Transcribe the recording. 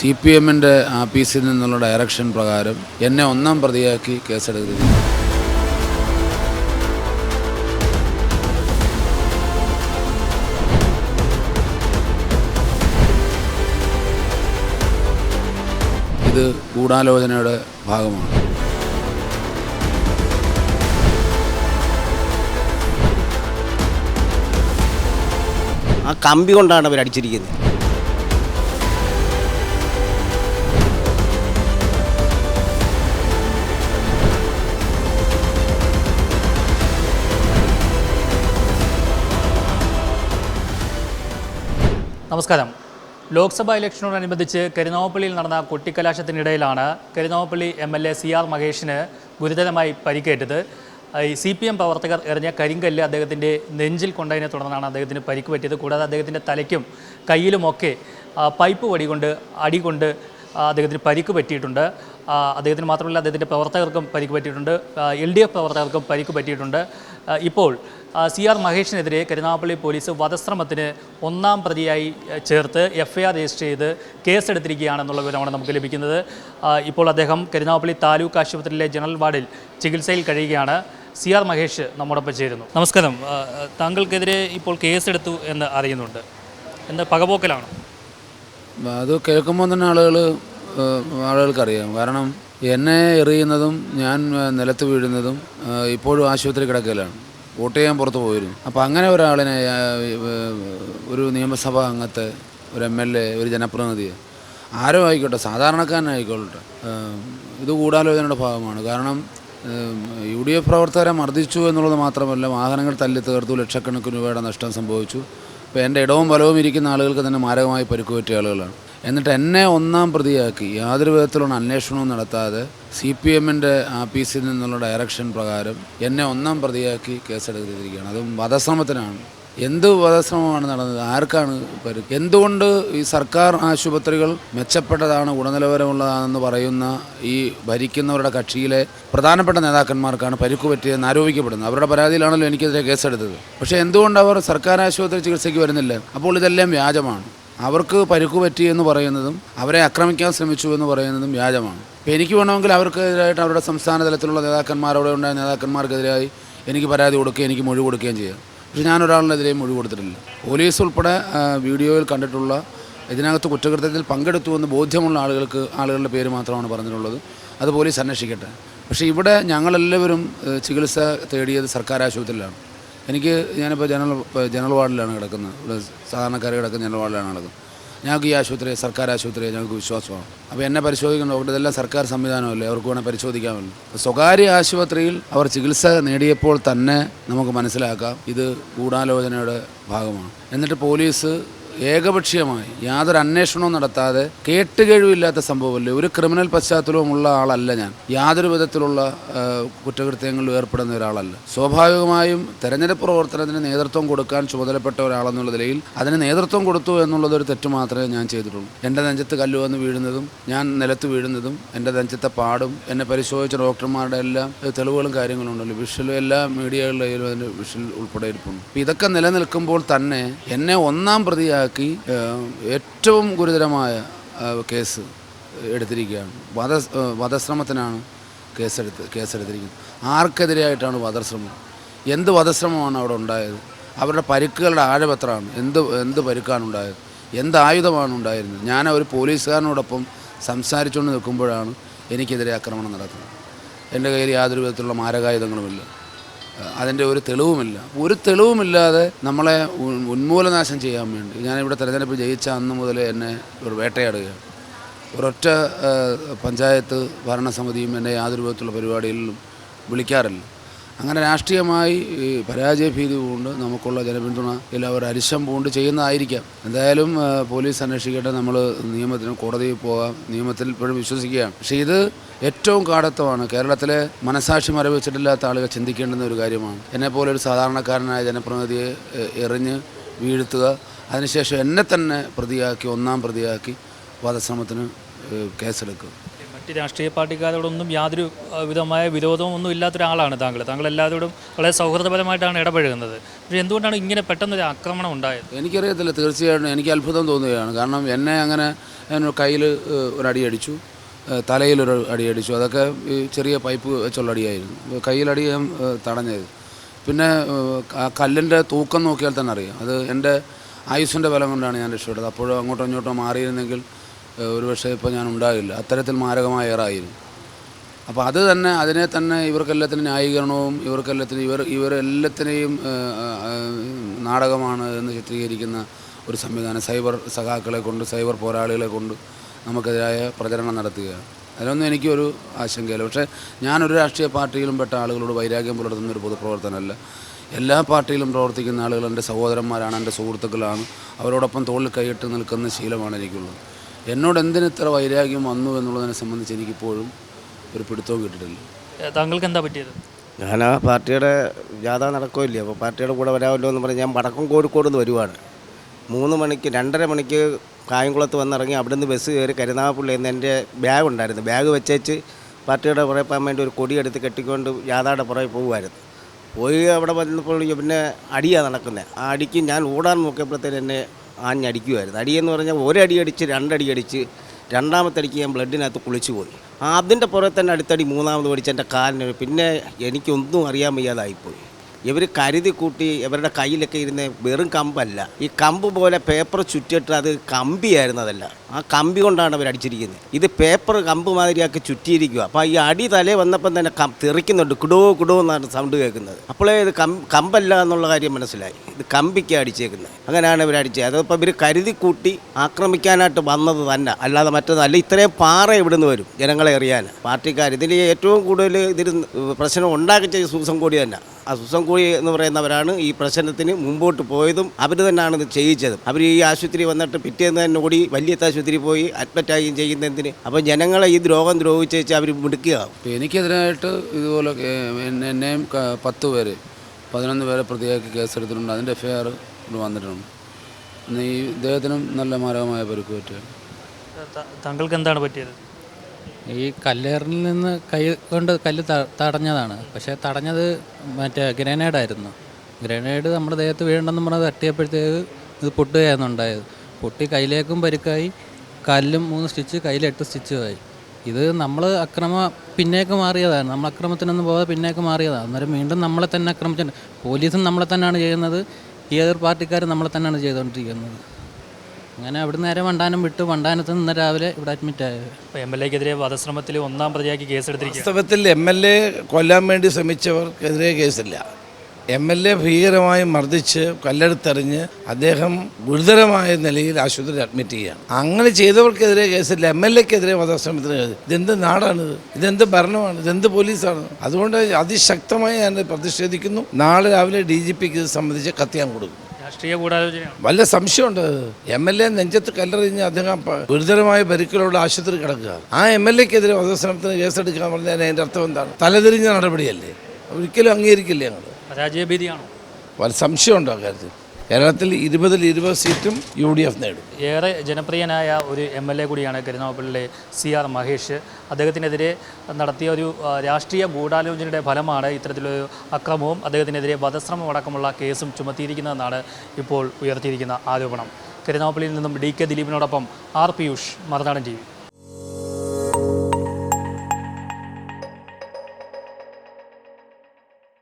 C P എമ്മിന്റെ ആഫീസിൽ നിന്നുള്ള direction പ്രകാരം എന്നെ ഒന്നാം പ്രതിയാക്കി കേസെടുക്കുന്നു ഇത് ഗൂഢാലോചനയുടെ ഭാഗമാണ്. ആ കമ്പി കൊണ്ടാണ് അവർ അടിച്ചിരിക്കുന്നത് നമസ്കാരം. ലോക്സഭാ ഇലക്ഷനോടനുബന്ധിച്ച് കരുനാഗപ്പള്ളിയിൽ നടന്ന കൊട്ടിക്കലാശത്തിനിടയിലാണ് Karunagappally M L A C R മഹേഷിന് ഗുരുതരമായി പരിക്കേറ്റത്. ഈ സി പി എം പ്രവർത്തകർ എറിഞ്ഞ കരിങ്കല്ല് അദ്ദേഹത്തിന്റെ നെഞ്ചിൽ കൊണ്ടതിനെ തുടർന്നാണ് അദ്ദേഹത്തിന് പരിക്ക് പറ്റിയത്. കൂടാതെ അദ്ദേഹത്തിന്റെ തലയ്ക്കും കയ്യിലുമൊക്കെ പൈപ്പ് വടി കൊണ്ട് അടി കൊണ്ട് ആ, അദ്ദേഹത്തിന് പരിക്ക് പറ്റിയിട്ടുണ്ട്. അദ്ദേഹത്തിന് മാത്രമല്ല അദ്ദേഹത്തിന്റെ പ്രവർത്തകർക്കും പരിക്ക് പറ്റിയിട്ടുണ്ട്. എൽ ഡി എഫ് പ്രവർത്തകർക്കും പരിക്ക് പറ്റിയിട്ടുണ്ട്. ഇപ്പോൾ സി ആർ മഹേഷിനെതിരെ കരുനാഗപ്പള്ളി പോലീസ് വധശ്രമത്തിന് ഒന്നാം പ്രതിയായി ചേർത്ത് എഫ് ഐ ആർ രജിസ്റ്റർ ചെയ്ത് കേസെടുത്തിരിക്കുകയാണെന്നുള്ള വിവരമാണ് നമുക്ക് ലഭിക്കുന്നത്. ഇപ്പോൾ അദ്ദേഹം കരുനാഗപ്പള്ളി താലൂക്ക് ആശുപത്രിയിലെ ജനറൽ വാർഡിൽ ചികിത്സയിൽ കഴിയുകയാണ്. സി ആർ മഹേഷ് നമ്മോടൊപ്പം ചേരുന്നു. നമസ്കാരം. താങ്കൾക്കെതിരെ ഇപ്പോൾ കേസെടുത്തു എന്ന് അറിയുന്നുണ്ട്. എന്താ പകപോക്കലാണോ? അത് കേൾക്കുമ്പോൾ തന്നെ ആളുകൾ ആളുകൾക്കറിയാം. കാരണം എന്നെ എറിയുന്നതും ഞാൻ നിലത്ത് വീഴുന്നതും ഇപ്പോഴും ആശുപത്രി കിടക്കലാണ് വോട്ട് ചെയ്യാൻ പുറത്ത് പോയിരുന്നു. അപ്പോൾ അങ്ങനെ ഒരാളിനെ ഒരു നിയമസഭാ അംഗത്തെ ഒരു എം എൽ എ ഒരു ജനപ്രതിനിധിയെ ആരോ ആയിക്കോട്ടെ സാധാരണക്കാരനായിക്കോട്ടെ ഇത് ഗൂഢാലോചനയുടെ ഭാഗമാണ്. കാരണം യു ഡി എഫ് പ്രവർത്തകരെ മർദ്ദിച്ചു എന്നുള്ളത് മാത്രമല്ല വാഹനങ്ങൾ തല്ലി തീർത്തു ലക്ഷക്കണക്കിന് രൂപയുടെ നഷ്ടം സംഭവിച്ചു. ഇപ്പോൾ എന്റെ ഇടവും ബലവും ഇരിക്കുന്ന ആളുകൾക്ക് തന്നെ മാരകമായി പരിക്കുപറ്റിയ ആളുകളാണ്. എന്നിട്ട് എന്നെ ഒന്നാം പ്രതിയാക്കി. യാതൊരു വിധത്തിലുള്ള അന്വേഷണവും നടത്താതെ സി പി എമ്മിന്റെ ആഫീസിൽ നിന്നുള്ള ഡയറക്ഷൻ പ്രകാരം എന്നെ ഒന്നാം പ്രതിയാക്കി കേസെടുത്തിരിക്കുകയാണ്. അതും വധശ്രമത്തിനാണ്. എന്ത് വധശ്രമമാണ് നടന്നത്? ആർക്കാണ് പരിക്ക് എന്തുകൊണ്ട് ഈ സർക്കാർ ആശുപത്രികൾ മെച്ചപ്പെട്ടതാണ് ഗുണനിലവാരമുള്ളതാണെന്ന് പറയുന്ന ഈ ഭരിക്കുന്നവരുടെ കക്ഷിയിലെ പ്രധാനപ്പെട്ട നേതാക്കന്മാർക്കാണ് പരിക്ക് പറ്റിയതെന്ന് ആരോപിക്കപ്പെടുന്നത്. അവരുടെ പരാതിയിലാണല്ലോ എനിക്കെതിരെ കേസെടുത്തത്. പക്ഷേ എന്തുകൊണ്ട് അവർ സർക്കാർ ആശുപത്രി ചികിത്സയ്ക്ക് വരുന്നില്ല? അപ്പോൾ ഇതെല്ലാം വ്യാജമാണ്. അവർക്ക് പരുക്ക് പറ്റി എന്ന് പറയുന്നതും അവരെ ആക്രമിക്കാൻ ശ്രമിച്ചു എന്ന് പറയുന്നതും വ്യാജമാണ്. ഇപ്പോൾ എനിക്ക് വേണമെങ്കിൽ അവർക്കെതിരായിട്ട് അവരുടെ സംസ്ഥാന തലത്തിലുള്ള നേതാക്കന്മാർ അവിടെ ഉണ്ടായ നേതാക്കന്മാർക്കെതിരായി എനിക്ക് പരാതി കൊടുക്കുകയും എനിക്ക് മൊഴി കൊടുക്കുകയും ചെയ്യാം. പക്ഷേ ഞാൻ ഒരാളിനെതിരെയും മൊഴി കൊടുത്തിട്ടില്ല. പോലീസ് ഉൾപ്പെടെ വീഡിയോയിൽ കണ്ടിട്ടുള്ള ഇതിനകത്ത് കുറ്റകൃത്യത്തിൽ പങ്കെടുത്തു എന്ന് ബോധ്യമുള്ള ആളുകൾക്ക് ആളുകളുടെ പേര് മാത്രമാണ് പറഞ്ഞിട്ടുള്ളത്. അത് പോലീസ് അന്വേഷിക്കട്ടെ. പക്ഷേ ഇവിടെ ഞങ്ങളെല്ലാവരും ചികിത്സ തേടിയത് സർക്കാർ ആശുപത്രിയിലാണ്. എനിക്ക് ഞാനിപ്പോൾ ജനറൽ ജനറൽ വാർഡിലാണ് കിടക്കുന്നത്. ഇവിടെ സാധാരണക്കാർ കിടക്കുന്ന ജനറൽ വാർഡിലാണ് കിടക്കുന്നത് ഞങ്ങൾക്ക് ഈ ആശുപത്രി സർക്കാർ ആശുപത്രി ഞങ്ങൾക്ക് വിശ്വാസമാണ്. അപ്പോൾ എന്നെ പരിശോധിക്കുന്ന ഡോക്ടർ ഇതെല്ലാം സർക്കാർ സംവിധാനമല്ലേ? അവർക്ക് വേണേൽ പരിശോധിക്കാമല്ലോ. സ്വകാര്യ ആശുപത്രിയിൽ അവർ ചികിത്സ നേടിയപ്പോൾ തന്നെ നമുക്ക് മനസ്സിലാക്കാം ഇത് ഗൂഢാലോചനയുടെ ഭാഗമാണ്. എന്നിട്ട് പോലീസ് ഏകപക്ഷീയമായി യാതൊരു അന്വേഷണവും നടത്താതെ കേട്ടുകേഴ്വില്ലാത്ത സംഭവമല്ലേ? ഒരു ക്രിമിനൽ പശ്ചാത്തലവുമുള്ള ആളല്ല ഞാൻ. യാതൊരു വിധത്തിലുള്ള കുറ്റകൃത്യങ്ങളിൽ ഏർപ്പെടുന്ന ഒരാളല്ല. സ്വാഭാവികമായും തെരഞ്ഞെടുപ്പ് പ്രവർത്തനത്തിന് നേതൃത്വം കൊടുക്കാൻ ചുമതലപ്പെട്ട ഒരാളെന്നുള്ള നിലയിൽ അതിന് നേതൃത്വം കൊടുത്തു എന്നുള്ളത് ഒരു തെറ്റ് മാത്രമേ ഞാൻ ചെയ്തിട്ടുള്ളൂ. എന്റെ നെഞ്ചത്ത് കല്ല് വന്ന് വീഴുന്നതും ഞാൻ നിലത്ത് വീഴുന്നതും എന്റെ നെഞ്ചത്തെ പാടും എന്നെ പരിശോധിച്ച ഡോക്ടർമാരുടെ എല്ലാം തെളിവുകളും കാര്യങ്ങളും ഉണ്ടല്ലോ. വിഷലും എല്ലാ മീഡിയകളിലും അതിന്റെ വിഷൽ ഉൾപ്പെടെ ഇരിപ്പുണ്ട്. ഇതൊക്കെ നിലനിൽക്കുമ്പോൾ തന്നെ എന്നെ ഒന്നാം പ്രതിയാക്കി ഏഹ്, ഏറ്റവും ഗുരുതരമായ കേസ് എടുത്തിരിക്കുകയാണ്. വധ വധശ്രമത്തിനാണ് കേസെടുത്ത് കേസെടുത്തിരിക്കുന്നത്. ആർക്കെതിരെയായിട്ടാണ് വധശ്രമം? എന്ത് വധശ്രമമാണ് അവിടെ ഉണ്ടായത്? അവരുടെ പരിക്കുകളുടെ ആഴപത്രമാണ് എന്ത് എന്ത് പരുക്കാണ് ഉണ്ടായത്? എന്ത് ആയുധമാണ് ഉണ്ടായിരുന്നത്? ഞാൻ ഒരു പോലീസുകാരനോടൊപ്പം സംസാരിച്ചുകൊണ്ട് നിൽക്കുമ്പോഴാണ് എനിക്കെതിരെ ആക്രമണം നടത്തുന്നത്. എന്റെ കയ്യിൽ യാതൊരു വിധത്തിലുള്ള മാരകായുധങ്ങളുമില്ല. അതിന്റെ ഒരു തെളിവുമില്ല. ഒരു തെളിവുമില്ലാതെ നമ്മളെ ഉന്മൂലനാശം ചെയ്യാൻ വേണ്ടി. ഞാനിവിടെ തെരഞ്ഞെടുപ്പ് ജയിച്ച അന്ന് മുതൽ എന്നെ ഒരു വേട്ടയാടുകയാണ്. ഒരൊറ്റ പഞ്ചായത്ത് ഭരണസമിതിയും എന്നെ യാതൊരു വിധത്തിലുള്ള പരിപാടികളിലും വിളിക്കാറില്ല. അങ്ങനെ രാഷ്ട്രീയമായി പരാജയ ഭീതി കൊണ്ട് നമുക്കുള്ള ജനപിന്തുണ എല്ലാവരും അരിശം പൂണ്ട് ചെയ്യുന്നതായിരിക്കാം. എന്തായാലും പോലീസ് അന്വേഷിക്കട്ടെ. നമ്മൾ നിയമത്തിന് കോടതിയിൽ പോകാം. നിയമത്തിൽ ഇപ്പോഴും വിശ്വസിക്കുകയാണ്. പക്ഷേ ഇത് ഏറ്റവും കാടത്വമാണ്. കേരളത്തിലെ മനസാക്ഷി മരവിച്ചിട്ടില്ലാത്ത ആളുകൾ ചിന്തിക്കേണ്ടുന്ന ഒരു കാര്യമാണ്. എന്നെപ്പോലെ ഒരു സാധാരണക്കാരനായ ജനപ്രതിനിധിയെ എറിഞ്ഞ് വീഴ്ത്തുക അതിനുശേഷം എന്നെ തന്നെ പ്രതിയാക്കി ഒന്നാം പ്രതിയാക്കി വധശ്രമത്തിന് കേസെടുക്കുക. മറ്റ് രാഷ്ട്രീയ പാർട്ടിക്കാരോടൊന്നും യാതൊരു വിധമായ വിരോധവും ഒന്നും ഇല്ലാത്ത ഒരാളാണ് താങ്കൾ താങ്കൾ എല്ലാവരോടും വളരെ സൗഹൃദപരമായിട്ടാണ് ഇടപഴകുന്നത്. പക്ഷേ എന്തുകൊണ്ടാണ് ഇങ്ങനെ പെട്ടെന്ന് ഒരു ആക്രമണം ഉണ്ടായത്? എനിക്കറിയത്തില്ല. തീർച്ചയായിട്ടും എനിക്ക് അത്ഭുതം തോന്നുകയാണ്. കാരണം എന്നെ അങ്ങനെ കയ്യിൽ ഒരു അടി അടിച്ചു. തലയിൽ തലയിലൊരു അടി അടിച്ചു. അതൊക്കെ ഈ ചെറിയ പൈപ്പ് വെച്ചുള്ള അടിയായിരുന്നു. കയ്യിലടി ഞാൻ തടഞ്ഞത്. പിന്നെ ആ കല്ലിന്റെ തൂക്കം നോക്കിയാൽ തന്നെ അറിയാം. അത് എന്റെ ആയുസിന്റെ ബലം കൊണ്ടാണ് ഞാൻ രക്ഷപ്പെട്ടത്. അപ്പോഴും അങ്ങോട്ടോ ഇങ്ങോട്ടോ മാറിയിരുന്നെങ്കിൽ ഒരുപക്ഷെ ഇപ്പോൾ ഞാൻ ഉണ്ടാകില്ല. അത്തരത്തിൽ മാരകമായ ഏറായിരുന്നു. അപ്പോൾ അത് തന്നെ അതിനെ തന്നെ ഇവർക്കെല്ലാത്തിനും ന്യായീകരണവും ഇവർക്കെല്ലാത്തിനും ഇവർ ഇവരെല്ലാത്തിനെയും നാടകമാണ് എന്ന് ചിത്രീകരിക്കുന്ന ഒരു സംവിധാനം. സൈബർ സഖാക്കളെ കൊണ്ട് സൈബർ പോരാളികളെ കൊണ്ട് നമുക്കെതിരായ പ്രചരണം നടത്തുകയാണ് അതിലൊന്നും എനിക്കൊരു ആശങ്കയില്ല. പക്ഷേ ഞാനൊരു രാഷ്ട്രീയ പാർട്ടിയിലും പെട്ട ആളുകളോട് വൈരാഗ്യം പുലർത്തുന്ന ഒരു പൊതുപ്രവർത്തനമല്ല. എല്ലാ പാർട്ടിയിലും പ്രവർത്തിക്കുന്ന ആളുകൾ എന്റെ സഹോദരന്മാരാണ് എന്റെ സുഹൃത്തുക്കളാണ്. അവരോടൊപ്പം തോളിൽ കൈയിട്ട് നിൽക്കുന്ന ശീലമാണ് എനിക്കുള്ളത്. എന്നോട് എന്തിന് ഇത്ര വൈരാഗ്യം വന്നു എന്നുള്ളതിനെ സംബന്ധിച്ച് എനിക്കിപ്പോഴും ഒരു പിടുത്തവും കിട്ടിയിട്ടില്ല. താങ്കൾക്ക് എന്താ പറ്റിയത്? ഞാൻ ആ പാർട്ടിയുടെ ജാഥ നടക്കുമില്ലേ അപ്പോൾ പാർട്ടിയുടെ കൂടെ വരാമല്ലോ എന്ന് പറഞ്ഞ് ഞാൻ വടക്കം കോഴിക്കോട് നിന്ന് വരുവാണ്. മൂന്ന് മണിക്ക് രണ്ടര മണിക്ക് കായംകുളത്ത് വന്നിറങ്ങി അവിടെ നിന്ന് ബസ് കയറി കരുനാഗപ്പള്ളി എന്ന് എന്റെ ബാഗ് ഉണ്ടായിരുന്നു. ബാഗ് വെച്ചേച്ച് പാർട്ടിയുടെ പുറകെ പോകാൻ വേണ്ടി ഒരു കൊടി എടുത്ത് കെട്ടിക്കൊണ്ട് ജാഥയുടെ പുറകെ പോകുമായിരുന്നു പോയി അവിടെ വന്നപ്പോൾ പിന്നെ അടിയാണ് നടക്കുന്നത് ആ അടിക്ക് ഞാൻ ഓടാൻ നോക്കിയപ്പോഴത്തേന് എന്നെ ആഞ്ഞടിക്കുമായിരുന്നു. അടിയെന്ന് പറഞ്ഞാൽ ഒരടി അടിച്ച് രണ്ടടി അടിച്ച് രണ്ടാമത്തെ അടിക്ക് ഞാൻ ബ്ലഡിനകത്ത് കുളിച്ചു പോയി. അതിന്റെ പുറകെ തന്നെ അടുത്തടി മൂന്നാമത് പഠിച്ച് എന്റെ കാലിന് പിന്നെ എനിക്കൊന്നും അറിയാൻ വയ്യാതായിപ്പോയി. ഇവർ കരുതി കൂട്ടി ഇവരുടെ കയ്യിലൊക്കെ ഇരുന്ന് വെറും കമ്പല്ല. ഈ കമ്പ് പോലെ പേപ്പർ ചുറ്റിയിട്ട് അത് കമ്പിയായിരുന്നു അതല്ല. ആ കമ്പി കൊണ്ടാണ് അവർ അടിച്ചിരിക്കുന്നത്. ഇത് പേപ്പർ കമ്പ് മാതിരിയാക്കി ചുറ്റിയിരിക്കുക അപ്പോൾ ഈ അടി തലേ വന്നപ്പം തന്നെ തെറിക്കുന്നുണ്ട്. കുടോ കുടോ എന്നാണ് സൗണ്ട് കേൾക്കുന്നത്. അപ്പോഴേ ഇത് കമ്പല്ല എന്നുള്ള കാര്യം മനസ്സിലായി. ഇത് കമ്പിക്ക് അടിച്ചേക്കുന്നത്. അങ്ങനെയാണ് ഇവർ അടിച്ചത്. അതപ്പോൾ ഇവർ കരുതി കൂട്ടി ആക്രമിക്കാനായിട്ട് വന്നത് തന്നെ. അല്ലാതെ മറ്റൊന്നല്ല ഇത്രയും പാറ ഇവിടുന്ന് വരും ജനങ്ങളെ അറിയാൻ പാർട്ടിക്കാർ ഇതിൽ ഏറ്റവും കൂടുതൽ ഇതിൽ പ്രശ്നം ഉണ്ടാക്കിച്ച സൂസം കൂടി തന്നെ. ആ സൂസം എന്ന് പറയുന്നവരാണ് ഈ പ്രശ്നത്തിന് മുമ്പോട്ട് പോയതും അവർ തന്നെയാണ് ഇത് ചെയ്യിച്ചത്. അവർ ഈ ആശുപത്രി വന്നിട്ട് പിറ്റേന്ന് തന്നെ ഓടി വലിയ ആശുപത്രി പോയി അഡ്മിറ്റായും ചെയ്യുന്നതിന് അപ്പോൾ ജനങ്ങളെ ഈ ദ്രോഹം ദ്രോഹിച്ചേച്ച് അവർ മിടുക്കുകയാവും എനിക്കെതിരായിട്ട് ഇതുപോലെ എന്നെയും പത്ത് പേര് പതിനൊന്ന് പേരെ പ്രതിയാക്കി കേസെടുത്തിട്ടുണ്ട്. അതിന്റെ എഫ്ഐആർ ആർ ഇവിടെ വന്നിട്ടുണ്ട്. ഈ ഇദ്ദേഹത്തിനും നല്ല മാരകമായ പരിക്ക് പറ്റുകയാണ് താങ്കൾക്ക് എന്താണ് പറ്റിയത്? ഈ കല്ലേറിൽ നിന്ന് കൈ കൊണ്ട് കല്ല് തടഞ്ഞതാണ്. പക്ഷേ തടഞ്ഞത് മറ്റേ ഗ്രനേഡായിരുന്നു. ഗ്രനേഡ് നമ്മുടെ ദേഹത്ത് വീഴണമെന്ന് പറഞ്ഞത് തട്ടിയപ്പോഴത്തേക്ക് ഇത് പൊട്ടുകയായിരുന്നു ഉണ്ടായത്. പൊട്ടി കയ്യിലേക്കും പരുക്കായി കല്ലും മൂന്ന് സ്റ്റിച്ച് കയ്യിൽ എട്ട് സ്റ്റിച്ചുമായി. ഇത് നമ്മൾ അക്രമ പിന്നേക്ക് മാറിയതാണ്. നമ്മൾ അക്രമത്തിനൊന്നും പോകാതെ പിന്നേക്ക് മാറിയതാണ്. അന്നേരം വീണ്ടും നമ്മളെ തന്നെ ആക്രമിച്ചിട്ടുണ്ട് പോലീസും നമ്മളെ തന്നെയാണ് ചെയ്യുന്നത്. ഈ എതിർ പാർട്ടിക്കാരും നമ്മളെ തന്നെയാണ് ചെയ്തുകൊണ്ടിരിക്കുന്നത്. അങ്ങനെ അവിടെ നേരെ വണ്ടാനം വിട്ട്. വണ്ടാനത്ത് നിന്ന് രാവിലെ ഇവിടെ അഡ്മിറ്റ് ആയത്. ഇപ്പോൾ എം എൽ എക്കെതിരെ വധശ്രമത്തിൽ ഒന്നാം പ്രതിയാക്കി കേസെടുത്തിരിക്കുക വാസ്തവത്തിൽ എം എൽ എ കൊല്ലാൻ വേണ്ടി ശ്രമിച്ചവർക്കെതിരെ കേസില്ല. എം എൽ എ ഭീകരമായി മർദ്ദിച്ച് കല്ലെടുത്തെറിഞ്ഞ് അദ്ദേഹം ഗുരുതരമായ നിലയിൽ ആശുപത്രിയിൽ അഡ്മിറ്റ് ചെയ്യുകയാണ്. അങ്ങനെ ചെയ്തവർക്കെതിരെ കേസില്ല. എം എൽ എക്കെതിരെ വധശ്രമത്തിന് കേസ്. ഇതെന്ത് നാടാണിത് ഇതെന്ത് ഭരണമാണ്? ഇതെന്ത് പോലീസാണ്? അതുകൊണ്ട് അതിശക്തമായി ഞാൻ പ്രതിഷേധിക്കുന്നു. നാളെ രാവിലെ ഡി ജി പിക്ക് ഇത് സംബന്ധിച്ച് കത്ത് ഞാൻ കൊടുക്കും. രാഷ്ട്രീയ വല്ല സംശയമുണ്ട്? എം എൽ എ നെഞ്ചത്ത് കല്ലെറിഞ്ഞ് അദ്ദേഹം പ- ഗുരുതരമായ പരിക്കിലുള്ള ആശുപത്രി കിടക്കുക. ആ എം എൽ എക്കെതിരെ വധശ്രമത്തിന് കേസെടുക്കാൻ പറഞ്ഞാൽ അതിന്റെ അർത്ഥം എന്താണ്? തലതിരിഞ്ഞ നടപടിയല്ലേ? ഒരിക്കലും അംഗീകരിക്കില്ല ഞങ്ങൾ പരാജയഭീതിയാണോ? വല്ല സംശയമുണ്ടോ അക്കാര്യത്തിൽ കേരളത്തിൽ ഇരുപതിൽ ഇരുപത് സീറ്റും യു ഡി എഫ് നേടും. ഏറെ ജനപ്രിയനായ ഒരു എം എൽ എ കൂടിയാണ് കരുനാഗപ്പള്ളിയിലെ സി ആർ മഹേഷ്. അദ്ദേഹത്തിനെതിരെ നടത്തിയ ഒരു രാഷ്ട്രീയ ഗൂഢാലോചനയുടെ ഫലമാണ് ഇത്തരത്തിലൊരു അക്രമവും അദ്ദേഹത്തിനെതിരെ വധശ്രമം അടക്കമുള്ള കേസും ചുമത്തിയിരിക്കുന്നതെന്നാണ് ഇപ്പോൾ ഉയർത്തിയിരിക്കുന്ന ആരോപണം. കരുനാഗപ്പള്ളിയിൽ നിന്നും ഡി കെ ദിലീപിനോടൊപ്പം ആർ പിയൂഷ് മറുനാടൻ ടി